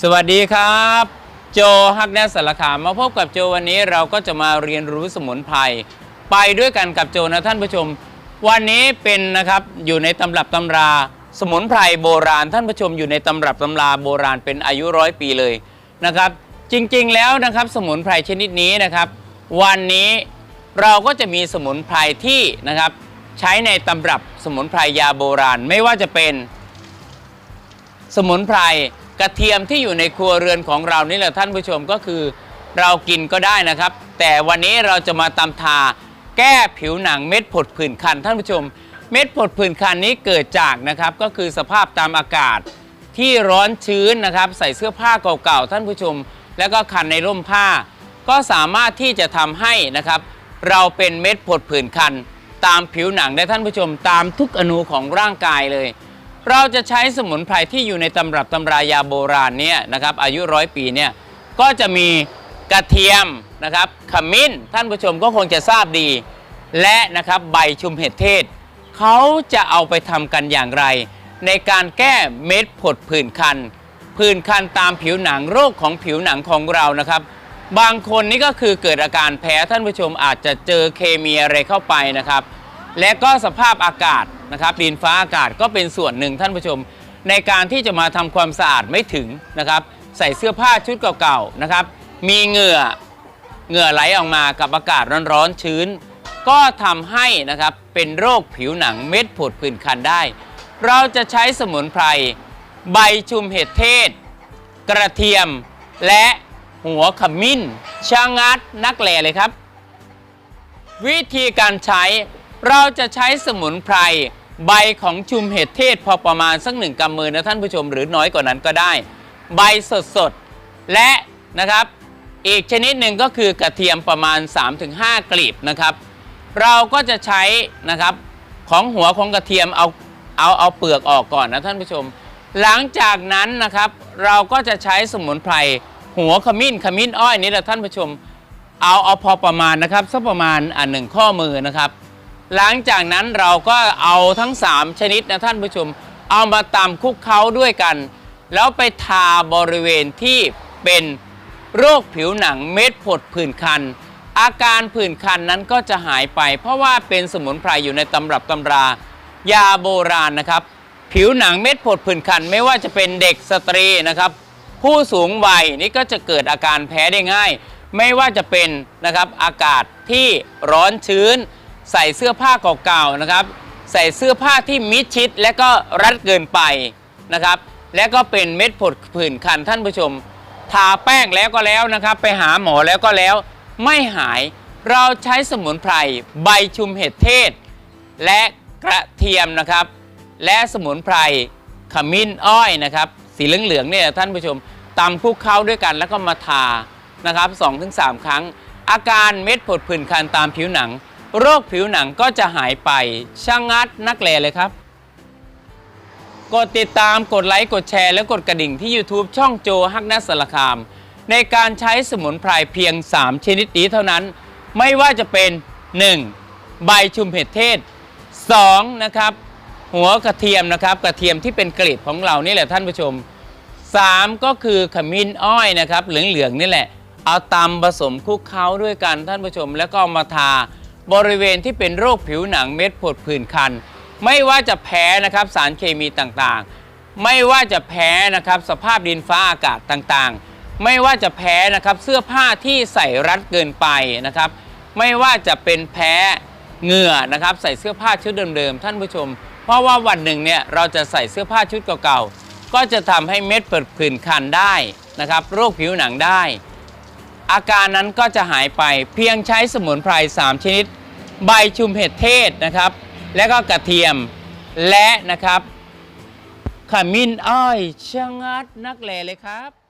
สวัสดีครับ โจฮักแนสสารคามมาพบกับโจวันนี้เราก็จะมาเรียนรู้สมุนไพรไปด้วยกันกับโจนะท่านผู้ชม วันนี้เป็นนะครับอยู่ในตำรับตำรา สมุนไพรโบราณท่านผู้ชมอยู่ในตำรับตำราโบราณเป็นอายุร้อยปีเลยนะครับ จริงๆแล้วนะครับสมุนไพรชนิดนี้นะครับ วันนี้เราก็จะมีสมุนไพรที่นะครับใช้ในตำรับสมุนไพรยาโบราณ ไม่ว่าจะเป็นสมุนไพร กระเทียมที่อยู่ในครัวเรือนของเรานี่แหละท่านผู้ชมก็คือ เรากินก็ได้นะครับ แต่วันนี้เราจะมาตำทาแก้ผิวหนังเม็ดผดผื่นคัน ท่านผู้ชม เม็ดผดผื่นคันนี้เกิดจากนะครับก็คือสภาพตามอากาศที่ร้อนชื้นนะครับ ใส่เสื้อผ้าเก่าๆท่านผู้ชม แล้วก็คันในร่มผ้า ก็สามารถที่จะทำให้นะครับ เราเป็นเม็ดผดผื่นคัน ตามผิวหนังได้ท่านผู้ชม ตามทุกอนูของร่างกายเลย เราจะใช้สมุนไพรที่อยู่ในตำรับตำรายาโบราณเนี่ยนะครับอายุร้อยปีเนี่ยก็จะมีกระเทียมนะครับขมิ้นท่านผู้ชมก็คงจะทราบดี และนะครับใบชุมเห็ดเทศ เขาจะเอาไปทำกันอย่างไร ในการแก้เม็ดผดผื่นคัน ผื่นคันตามผิวหนังโรคของผิวหนังของเรานะครับ บางคนนี่ก็คือเกิดอาการแพ้ท่านผู้ชมอาจจะเจอเคมีอะไรเข้าไปนะครับ และก็สภาพอากาศนะครับดินฟ้าอากาศก็เป็นส่วนหนึ่งท่านผู้ชม ในการที่จะมาทำความสะอาดไม่ถึงนะครับ ใส่เสื้อผ้าชุดเก่าๆนะครับ มีเหงื่อเหงื่อไหลออกมากับอากาศร้อนๆชื้น ก็ทำให้นะครับเป็นโรคผิวหนังเม็ดผดผื่นคันได้ เราจะใช้สมุนไพรใบชุมเห็ดเทศ กระเทียมและหัวขมิ้นชะงัดนักแหล่เลยครับ วิธีการใช้ เราจะใช้สมุนไพรใบของชุมเห็ดเทศพอประมาณสักหนึ่งกำมือนะท่านผู้ชมหรือน้อยกว่านั้นก็ได้ ใบสดๆและนะครับ อีกชนิดหนึ่งก็คือกระเทียมประมาณ 3-5 กลีบนะครับ เราก็จะใช้นะครับของหัวของกระเทียมเอาเอาเอาเปลือกออกก่อนนะท่านผู้ชม หลังจากนั้นนะครับ เราก็จะใช้สมุนไพรหัวขมิ้นขมิ้นอ้อยนี่แหละท่านผู้ชม เอาเอาพอประมาณนะครับสักประมาณอ่าหนึ่งข้อมือนะครับ หลังจากนั้นเราก็เอาทั้ง 3 ชนิดนะท่านผู้ชม เอามาตำคุกเคล้าด้วยกัน แล้วไปทาบริเวณที่เป็นโรคผิวหนังเม็ดผดผื่นคัน อาการผื่นคันนั้นก็จะหายไป เพราะว่าเป็นสมุนไพรอยู่ในตำรับตำรา ยาโบราณนะครับ ผิวหนังเม็ดผดผื่นคัน ไม่ว่าจะเป็นเด็กสตรีนะครับ ผู้สูงวัยนี่ก็จะเกิดอาการแพ้ได้ง่าย ไม่ว่าจะเป็นนะครับอากาศที่ร้อนชื้น ใส่เสื้อผ้าเก่าๆนะครับ ใส่เสื้อผ้าที่มิดชิดและก็รัดเกินไปนะครับ และก็เป็นเม็ดผดผื่นคันท่านผู้ชม ทาแป้งแล้วก็แล้วนะครับ ไปหาหมอแล้วก็แล้ว ไม่หายเราใช้สมุนไพรใบชุมเห็ดเทศ และกระเทียมนะครับ และสมุนไพรขมิ้นอ้อยนะครับ สีเหลืองๆเนี่ยท่านผู้ชมตำคลุกเคล้าด้วยกันแล้วก็มาทานะครับ2-3 ครั้ง อาการเม็ดผดผื่นคันตามผิวหนัง โรคผิวหนังก็จะหายไปช่างงัดนักแลเลยครับ กดติดตามกดไลค์ กดแชร์ และกดกระดิ่งที่ YouTube ช่องโจฮักนัสสารคาม ในการใช้สมุนไพรเพียง 3 ชนิดนี้เท่านั้น ไม่ว่าจะเป็น 1. ใบชุมเห็ดเทศ 2. นะครับหัวกระเทียมนะครับ กระเทียมที่เป็นกลีบของเรานี่แหละท่านผู้ชม 3 ก็คือขมิ้นอ้อยนะครับ เหลืองๆนี่แหละ เอาตำผสมคลุกเคล้าด้วยกันท่านผู้ชม แล้วก็ามาทา บริเวณที่เป็นโรคผิวหนังเม็ดผดผื่นคัน ไม่ว่าจะแพ้นะครับสารเคมีต่างๆ ไม่ว่าจะแพ้นะครับสภาพดินฟ้าอากาศต่างๆ ไม่ว่าจะแพ้นะครับเสื้อผ้าที่ใส่รัดเกินไปนะครับ ไม่ว่าจะเป็นแพ้เหงื่อนะครับใส่เสื้อผ้าชุดเดิมๆท่านผู้ชม เพราะว่าวันหนึ่งเนี่ยเราจะใส่เสื้อผ้าชุดเก่าๆก็จะทำให้เม็ดเปิดผื่นคันได้นะครับโรคผิวหนังได้อาการนั้นก็จะหายไปเพียงใช้สมุนไพร 3 ชนิด ใบชุมเห็ดเทศนะครับ และก็กระเทียมและนะครับขมิ้นอ้อยชะงัดนักแลเลยครับ